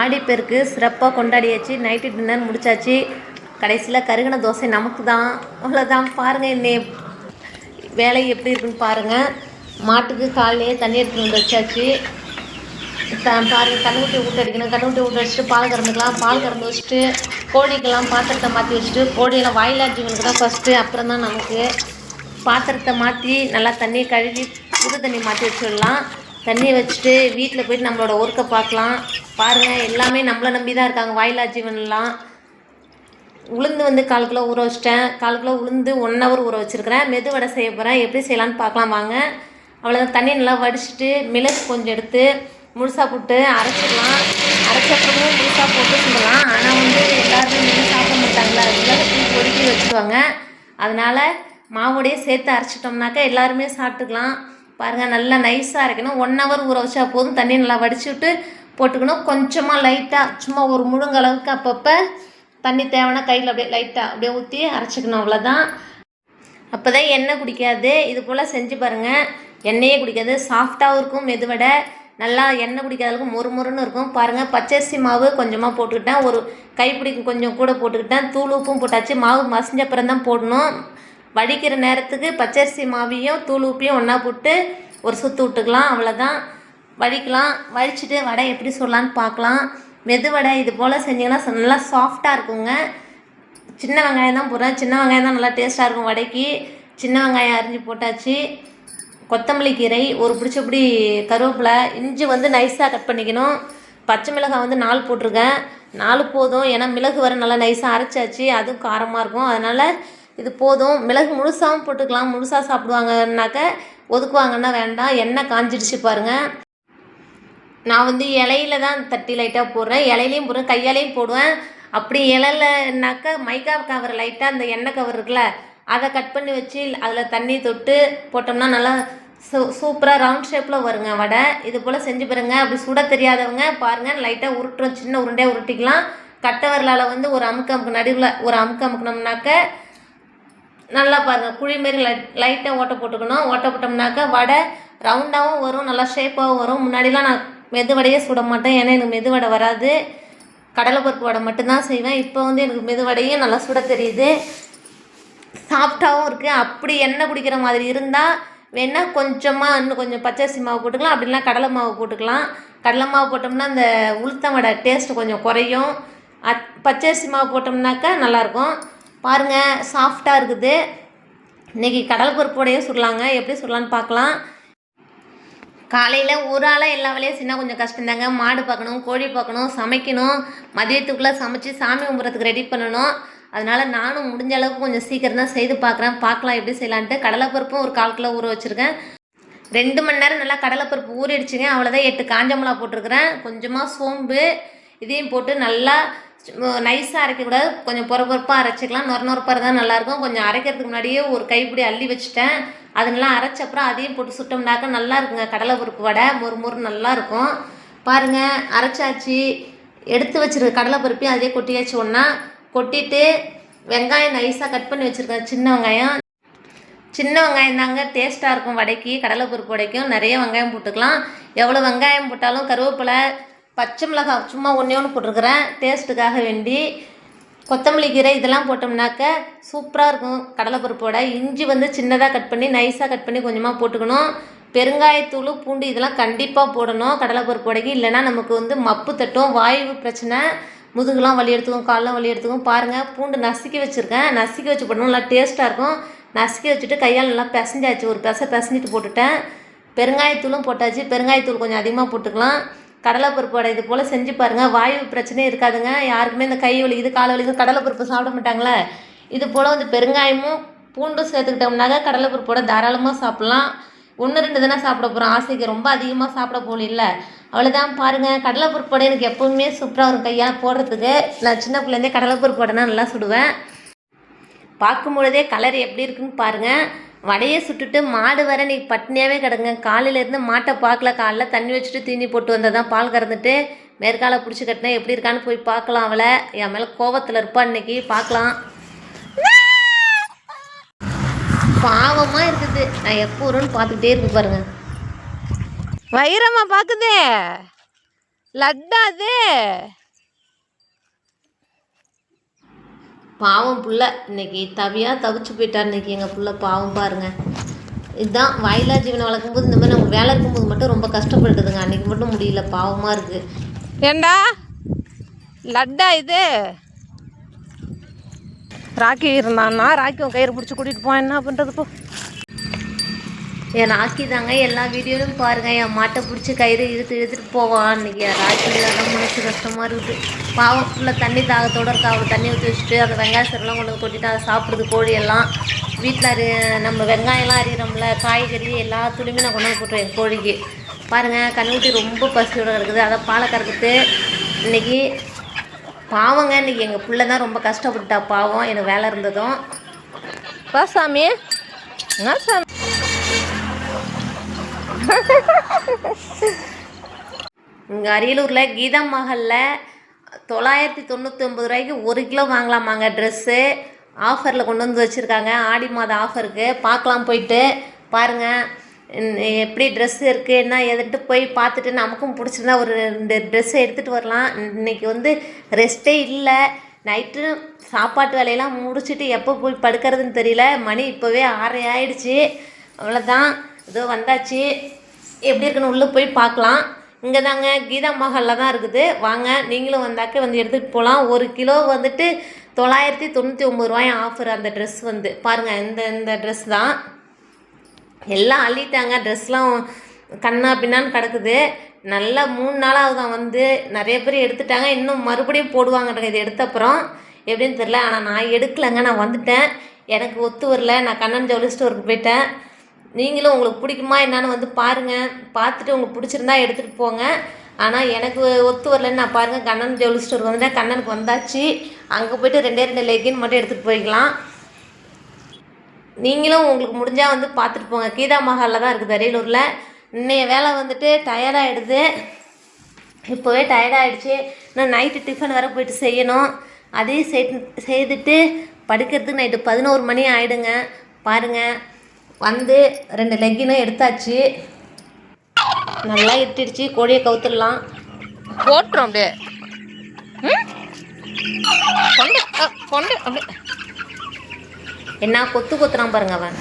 ஆடிப்பெருக்கு சிறப்பாக கொண்டாடியாச்சு. Night dinner முடிச்சாச்சு. கடைசியில் கருகின தோசை நமக்கு தான் அவ்வளோதான் பாருங்கள் இன்னை வேலை எப்படி இருக்குன்னு பாருங்கள் மாட்டுக்கு காலையிலேயே தண்ணி எடுத்துட்டு வந்து வச்சாச்சு. த பாருங்கள் கண்ணுக்குட்டி ஊட்ட அடிக்கணும். கண்ணுக்குட்டி ஊட்ட வச்சுட்டு பால் கறந்துக்கலாம். பால் கறந்து வச்சுட்டு கோழிக்கெல்லாம் பாத்திரத்தை மாற்றி வச்சுட்டு கோழியெல்லாம் வாயிலா ஜீவனுக்கு தான் ஃபஸ்ட்டு அப்புறம் தான் நமக்கு பாத்திரத்தை மாற்றி நல்லா தண்ணியை கழுவி புது தண்ணி மாற்றி வச்சிடலாம். தண்ணியை வச்சுட்டு வீட்டில் போயிட்டு நம்மளோட ஒர்க்கை பார்க்கலாம். பாருங்கள் எல்லாமே நம்மளை நம்பி தான் இருக்காங்க. வாயிலா ஜீவன்லாம். உளுந்து வந்து கால் கிலோ ஊற வச்சிட்டேன். கால் கிலோ உளுந்து ஒன் ஹவர் ஊற வச்சுருக்கிறேன். மெது வடை செய்ய போகிறேன் எப்படி செய்யலான்னு பார்க்கலாம் வாங்க. அவ்வளோதான் தண்ணி நல்லா வடிச்சிட்டு மிளகு கொஞ்சம் எடுத்து முழுசாக போட்டு அரைச்சிடலாம் அரைச்சப்புறமும் முழுசாக போட்டு சுடலாம் ஆனால் வந்து எல்லாருமே மிளகு சாப்பிட மாட்டாங்களா? மிளகு தூக்கி ஒதுக்கி வச்சுருவாங்க அதனால் மாவோடையே சேர்த்து அரைச்சிட்டோம்னாக்கா எல்லாருமே சாப்பிட்டுக்கலாம். பாருங்கள் நல்லா நைஸாக அரைக்கணும் ஒன் ஹவர் ஊற வச்சா போதும். தண்ணி நல்லா வடிச்சு விட்டு போட்டுக்கணும் கொஞ்சமாக லைட்டாக சும்மா ஒரு முழுங்களவுக்கு அப்பப்போ தண்ணி தேவைன்னா கையில் அப்படியே லைட்டாக அப்படியே ஊற்றி அரைச்சிக்கணும். அவ்வளோதான் அப்போ தான் எண்ணெய் குடிக்காது. இது போல் செஞ்சு பாருங்கள் எண்ணெயே குடிக்காது. சாஃப்டாகவும் இருக்கும் மெதுவடை. நல்லா எண்ணெய் குடிக்காத அளவுக்கு மொறு மொறுன்னு இருக்கும். பாருங்கள் பச்சரிசி மாவு கொஞ்சமாக போட்டுக்கிட்டேன். ஒரு கைப்பிடி கொஞ்சம் கூட போட்டுக்கிட்டேன். தூள் உப்பும் போட்டாச்சு. மாவு மசிஞ்ச அப்புறம் தான் போடணும். வடிக்கிற நேரத்துக்கு பச்சரிசி மாவியும் தூள் உப்பையும் ஒன்றா போட்டு ஒரு சுற்று விட்டுக்கலாம் அவ்வளோதான் வடிக்கலாம் வடிச்சிட்டு வடை எப்படி சொல்லலான்னு பார்க்கலாம். மெது வடை இது போல் செஞ்சிங்கன்னா நல்லா சாஃப்டாக இருக்குங்க. சின்ன வெங்காயம் தான் போடுறேன். சின்ன வெங்காயம் தான் நல்லா டேஸ்ட்டாக இருக்கும் வடைக்கு. சின்ன வெங்காயம் அரிஞ்சு போட்டாச்சு. கொத்தமல்லி கீரை ஒரு பிடிச்சபடி கருவேப்பிலை இஞ்சி வந்து நைஸாக கட் பண்ணிக்கணும். பச்சை மிளகாய் வந்து நாலு போட்டிருக்கேன். நாலு போதும். ஏன்னா மிளகு வர நல்லா நைஸாக அரைச்சாச்சு. அதுவும் காரமாக இருக்கும். அதனால் இது போதும். மிளகு முழுசாகவும் போட்டுக்கலாம். முழுசாக சாப்பிடுவாங்கன்னாக்க ஒதுக்குவாங்கன்னா வேண்டாம். எண்ணெய் காஞ்சிடுச்சு பாருங்கள் நான் வந்து இலையில தான் தட்டி லைட்டாக போடுறேன். இலையிலையும் போடுறேன். கையாலையும் போடுவேன். அப்படி இலைலனாக்கா மைக்கா கவர் லைட்டாக அந்த எண்ணெய் கவர் இருக்குல்ல அதை கட் பண்ணி வச்சு அதில் தண்ணி தொட்டு போட்டோம்னா நல்லா சூ சூப்பராக ரவுண்ட் ஷேப்பில் வருங்க வடை. இது போல் செஞ்சு பாருங்க. அப்படி சுட தெரியாதவங்க பாருங்கள் லைட்டாக உருட்டுறோம் சின்ன உருண்டையாக உருட்டிக்கலாம். கட்டை வரலால் வந்து ஒரு அமுக்கு அமுக்கு நடுவில் ஒரு அமுக்கு அமுக்குனோம்னாக்க நல்லா பாருங்கள் குழி மாரி லைட் லைட்டாக ஓட்டை போட்டுக்கணும். ஓட்டை போட்டோம்னாக்கா வடை ரவுண்டாகவும் வரும் நல்லா ஷேப்பாகவும் வரும். முன்னாடிலாம் நான் மெதுவடையே சுட மாட்டேன். ஏன்னா எனக்கு மெது வடை வராது. கடலைப்பருப்பு வடை மட்டும்தான் செய்வேன். இப்போ வந்து எனக்கு மெது வடையும் நல்லா சுட தெரியுது. சாஃப்டாகவும் இருக்குது அப்படி எண்ணெய் குடிக்கிற மாதிரி இருந்தால் வேணால் கொஞ்சமாக இன்னும் கொஞ்சம் பச்சரிசி மாவு போட்டுக்கலாம். அப்படிலாம் கடலை மாவு போட்டுக்கலாம். கடலை மாவு போட்டோம்னா அந்த உளுத்தம் வடை டேஸ்ட்டு கொஞ்சம் குறையும். அத் பச்சரிசி மாவு போட்டோம்னாக்கா நல்லாயிருக்கும் பாருங்கள் சாஃப்டாக இருக்குது. இன்றைக்கி கடல் பருப்போடையே சுடலாங்க. எப்படி சுடலான்னு பார்க்கலாம். காலையில் ஒரு ஆளாக எல்லா வேலையும் சின்ன கொஞ்சம் கஷ்டம்தாங்க. மாடு பார்க்கணும் கோழி பார்க்கணும் சமைக்கணும். மதியத்துக்குள்ளே சமைச்சு சாமி கும்பிட்றதுக்கு ரெடி பண்ணணும். அதனால் நானும் முடிஞ்ச அளவுக்கு கொஞ்சம் சீக்கிரம் தான் செய்து பார்க்குறேன். பார்க்கலாம் எப்படி செய்யலான்ட்டு. கடலைப்பருப்பும் ஒரு கால் கிலோ ஊற வச்சுருக்கேன். ரெண்டு மணி நேரம் நல்லா கடலைப்பருப்பு ஊறிடுச்சுங்க. அவ்வளோதான் எட்டு காஞ்ச மிளகா போட்டிருக்கிறேன். கொஞ்சமாக சோம்பு இதையும் போட்டு நல்லா நைஸாக அரைக்கக்கூடாது. கொஞ்சம் பொறப்பொறுப்பாக அரைச்சிக்கலாம். நொறு நொறுப்பாக தான் நல்லாயிருக்கும். கொஞ்சம் அரைக்கிறதுக்கு முன்னாடியே ஒரு கைப்பிடி அள்ளி வச்சுட்டேன். அதெல்லாம் அரைச்ச அப்புறம் அதையும் போட்டு சுட்டோம்னாக்கா நல்லா இருக்குங்க. கடலைப்பருப்பு வடை மொறு மொறு நல்லா இருக்கும். பாருங்கள் அரைச்சாச்சு. எடுத்து வச்சிருக்க கடலைப்பருப்பையும் அதே கொட்டியாச்சு ஒன்றா கொட்டிட்டு வெங்காயம் நைஸாக கட் பண்ணி வச்சுருக்கேன். சின்ன வெங்காயம். சின்ன வெங்காயம் தாங்க டேஸ்ட்டாக இருக்கும் வடைக்கு கடலைப்பருப்பு வடைக்கும். நிறைய வெங்காயம் போட்டுக்கலாம். எவ்வளோ வெங்காயம் போட்டாலும் கருவேப்பிலை பச்சை மிளகாய் சும்மா ஒன்றே ஒன்று போட்டிருக்கிறேன். டேஸ்ட்டுக்காக வேண்டி கொத்தமல்லி கீரை இதெல்லாம் போட்டோம்னாக்க சூப்பராக இருக்கும். கடலைப்பருப்போட இஞ்சி வந்து சின்னதாக கட் பண்ணி நைஸாக கட் பண்ணி கொஞ்சமாக போட்டுக்கணும். பெருங்காயத்தூள் பூண்டு இதெல்லாம் கண்டிப்பாக போடணும். கடலைப்பருப்பு வடைக்கு நமக்கு வந்து மப்பு தட்டும். வாயு பிரச்சனை. முதுகுலாம் வலி எடுத்துக்கும் காலெலாம் வலி எடுத்துக்கும். பாருங்கள் பூண்டு நசுக்கி வச்சுருக்கேன். நசுக்கி வச்சு போடணும் நல்லா டேஸ்ட்டாக இருக்கும். நசுக்கி வச்சுட்டு கையால் நல்லா பிசைஞ்சாச்சு. ஒரு பிசை பிசைஞ்சிட்டு போட்டுட்டேன். பெருங்காயத்தூளும் போட்டாச்சு. பெருங்காயத்தூள் கொஞ்சம் அதிகமாக போட்டுக்கலாம். கடலைப்பருப்பு வடை இது போல் செஞ்சு பாருங்கள் வாயு பிரச்சனையே இருக்காதுங்க. யாருக்குமே இந்த கை வலிக்குது கால் வலிக்குது கடலைப்பருப்பு சாப்பிட மாட்டாங்களே. இது போல் வந்து பெருங்காயமும் பூண்டும் சேர்த்துக்கிட்டோம்னாக்க கடலைப்பருப்போட தாராளமாக சாப்பிட்லாம். ஒன்று ரெண்டு தானே சாப்பிட போகிறோம் ஆசைக்கு ரொம்ப அதிகமாக சாப்பிட போகல அவ்வளோதான் பாருங்கள் கடலைப்பருப்பு வடை எனக்கு எப்போவுமே சூப்பராக வரும். கையால் போடுறதுக்கு நான் சின்ன பிள்ளைலேருந்தே கடலைப்பருப்பு வடைனா நல்லா சுடுவேன். பார்க்கும் பொழுதே கலர் எப்படி இருக்குன்னு பாருங்கள் வடையை சுட்டுட்டு மாடு வர நீ பட்னியாகவே கிடங்க. காலையிலேருந்து மாட்டை பார்க்கல. காலைல தண்ணி வச்சுட்டு தீனி போட்டு வந்தால் தான் பால் கறந்துட்டு மேற்கால பிடிச்சி கட்டினா எப்படி இருக்கான்னு போய் பார்க்கலாம் அவளை. என் மேலே கோவத்தில் இருப்பா இன்னைக்கு. பார்க்கலாம். பாவமாக இருக்குது. நான் எப்போ வரும்னு பார்த்துக்கிட்டே இருக்கு பாருங்க. வைரமா பார்க்குதே. லட்டா அது. பாவம் புள்ள. இன்னைக்கு தவியாக தவிச்சு போயிட்டா இன்னைக்கு எங்கள் புள்ள பாவம் பாருங்கள் இதுதான் வாயிலா ஜீவனை வளர்க்கும்போது இந்த மாதிரி நம்ம வேலை இருக்கும்போது மட்டும் ரொம்ப கஷ்டப்பட்டுதுங்க அன்றைக்கி மட்டும் முடியல பாவமாக இருக்குது ஏண்டா? லட்டா இது. ராக்கி இருந்தான்னா ராக்கி உன் கயிறு பிடிச்சி கூட்டிகிட்டு போவேன் என்ன பண்ணுறது போ. என் ராக்கி தாங்க எல்லா வீடியோலையும் பாருங்கள் என் மாட்டை பிடிச்சி கயிறு இழுத்து இழுத்துட்டு போவான். அன்றைக்கி என் ராக்கி இல்லாத மனசு கஷ்டமாக இருக்குது. பாவம் ஃபுல்லாக தண்ணி தாகத்தோடு இருக்கா. அவள் தண்ணி ஊற்றி வச்சுட்டு அந்த வெங்காய வெங்காயத்தெல்லாம் கொண்டு வந்து கொட்டிட்டு அதை சாப்பிடுது கோழியெல்லாம். வீட்டில் அறி நம்ம வெங்காயம்லாம் அறியிறோம்ல காய்கறி எல்லாத்துலேயுமே நான் கொண்டு வந்து போட்டுருவேன் என் கோழிக்கு. பாருங்கள் கண்ணுக்குட்டி ரொம்ப பசியோட கிடக்குது அதை பாலை கறக்குது இன்னைக்கு பாவங்க இன்னைக்கு எங்கள் பிள்ளை தான் ரொம்ப கஷ்டப்பட்டுட்டா பாவம். எனக்கு வேலை இருந்ததும். பா சாமி. சாமி. இங்கே அரியலூரில் கீதா மஹலில் தொள்ளாயிரத்தி தொண்ணூற்றி ஒம்பது ரூபாய்க்கு ஒரு கிலோ வாங்கலாமாங்க ட்ரெஸ்ஸு ஆஃபரில் கொண்டு வந்து வச்சுருக்காங்க. ஆடி மாத ஆஃபருக்கு பார்க்கலாம் போயிட்டு. பாருங்கள் எப்படி ட்ரெஸ் இருக்குது என்ன எதுன்ட்டு போய் பார்த்துட்டு நமக்கும் பிடிச்சிருந்தா ஒரு ரெண்டு ட்ரெஸ்ஸை எடுத்துகிட்டு வரலாம். இன்றைக்கி வந்து ரெஸ்ட்டே இல்லை. நைட்டு சாப்பாட்டு வேலையெல்லாம் முடிச்சுட்டு எப்போ போய் படுக்கிறதுன்னு தெரியல. மணி இப்போவே ஆறரை ஆயிடுச்சு. அவ்வளோதான் இதோ வந்தாச்சு. எப்படி இருக்குன்னு உள்ளே போய் பார்க்கலாம். இங்கே தாங்க கீதா மஹாலில் தான் இருக்குது. வாங்க நீங்களும் வந்தாக்க வந்து எடுத்துகிட்டு போகலாம் ஒரு கிலோ வந்துட்டு தொள்ளாயிரத்தி தொண்ணூற்றி ஒம்பது ரூபாய் ஆஃபர் அந்த ட்ரெஸ் வந்து. பாருங்கள் இந்த இந்த ட்ரெஸ் தான். எல்லாம் அள்ளிட்டாங்க. ட்ரெஸ்லாம் கண்ணா பின்னான்னு கிடக்குது. நல்லா மூணு நாளாக தான் வந்து. நிறைய பேர் எடுத்துட்டாங்க. இன்னும் மறுபடியும் போடுவாங்க இது எடுத்த அப்புறம். எப்படின்னு தெரில ஆனால் நான் எடுக்கலைங்க. நான் வந்துட்டேன். எனக்கு ஒத்து வரல. நான் கண்ணன் ஜவுளி ஸ்டோருக்கு போயிட்டேன். நீங்களும் உங்களுக்கு பிடிக்குமா என்னன்னு வந்து பாருங்கள் பார்த்துட்டு உங்களுக்கு பிடிச்சிருந்தா எடுத்துகிட்டு போங்க. ஆனால் எனக்கு ஒத்து வரலன்னு நான் பாருங்கள் கண்ணன் ஜவுளி ஸ்டோர் வந்துட்டேன் கண்ணனுக்கு வந்தாச்சு. அங்கே போயிட்டு ரெண்டே ரெண்டு லெகின் மட்டும் எடுத்துகிட்டு போய்க்கலாம். நீங்களும் உங்களுக்கு முடிஞ்சால் வந்து பார்த்துட்டு போங்க. கீதா மஹாலில் தான் இருக்குது அரியலூரில். இன்னைய வேலை வந்துட்டு டயர்டாகிடுது இப்போவே டயர்டாகிடுச்சு இன்னும் நைட்டு டிஃபன் வேறு போயிட்டு செய்யணும். அதையும் செய் செய்துட்டு படுக்கிறதுக்கு நைட்டு பதினோரு மணி ஆகிடுங்க பாருங்கள் வந்து ரெண்டு லெக்கினும் எடுத்தாச்சு. நல்லா இட்டுடுச்சு. கோழியை கவுத்துடலாம். போட்டுரும் அப்படியே? கொண்டு கொண்டு அப்படியே. என்ன கொத்து கொத்துறான் பாருங்க அவன்.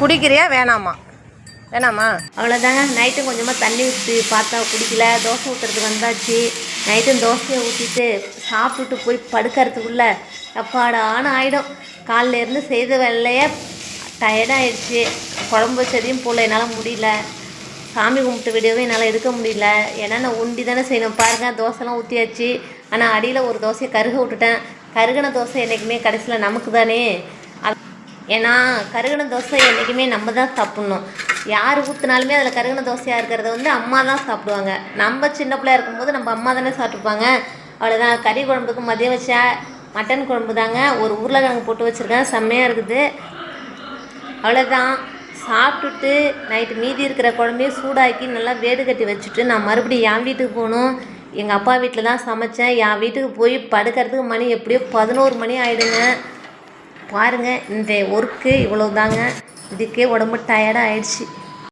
குடிக்கிறியா? வேணாமா. வேணாமா? அவ்வளோதாங்க நைட்டும் கொஞ்சமாக தண்ணி ஊற்றி பார்த்தா குடிக்கல. தோசை ஊற்றுறதுக்கு வந்தாச்சு. நைட்டும் தோசையை ஊற்றிட்டு சாப்பிட்டுட்டு போய் படுக்கிறதுக்குள்ள அப்பாடான்னு ஆகிடும் காலைல இருந்து செய்த வேலையே டயர்டாயிடுச்சு குழம்பு வச்சதையும் போல் என்னால் முடியல. சாமி கும்பிட்டு வீடியோவே என்னால் எடுக்க முடியல. ஏன்னா நான் உண்டி தானே செய்யணும். பாருங்கள் தோசைலாம் ஊற்றியாச்சு ஆனால் அடியில் ஒரு தோசையை கருக விட்டுட்டேன். கருகின தோசை என்றைக்குமே கடைசியில் நமக்கு தானே. ஏன்னா கருகின தோசை என்றைக்குமே நம்ம தான் சாப்பிட்ணும். யார் ஊற்றினாலுமே அதில் கருகின தோசையாக இருக்கிறத வந்து அம்மா தான் சாப்பிடுவாங்க. நம்ம சின்ன பிள்ளையா இருக்கும்போது நம்ம அம்மா தானே சாப்பிட்டுப்பாங்க. அவ்வளோதான் கறி குழம்புக்கு மதியம் வச்சா மட்டன் குழம்பு தாங்க ஒரு உருளைக்கிழங்கு போட்டு வச்சுருக்கேன். செம்மையாக இருக்குது. அவ்வளோதான் சாப்பிட்டுட்டு நைட்டு மீதி இருக்கிற குழம்பையும் சூடாக்கி நல்லா வேடு கட்டி வச்சுட்டு நான் மறுபடியும் என் வீட்டுக்கு போகணும். எங்கள் அப்பா வீட்டில் தான் சமைச்சேன். என் வீட்டுக்கு போய் படுக்கிறதுக்கு மணி எப்படியோ பதினோரு மணி ஆகிடுங்க பாருங்கள் இந்த ஒர்க்கு இவ்வளோ தாங்க இதுக்கே உடம்பு டயர்டாக ஆயிடுச்சு.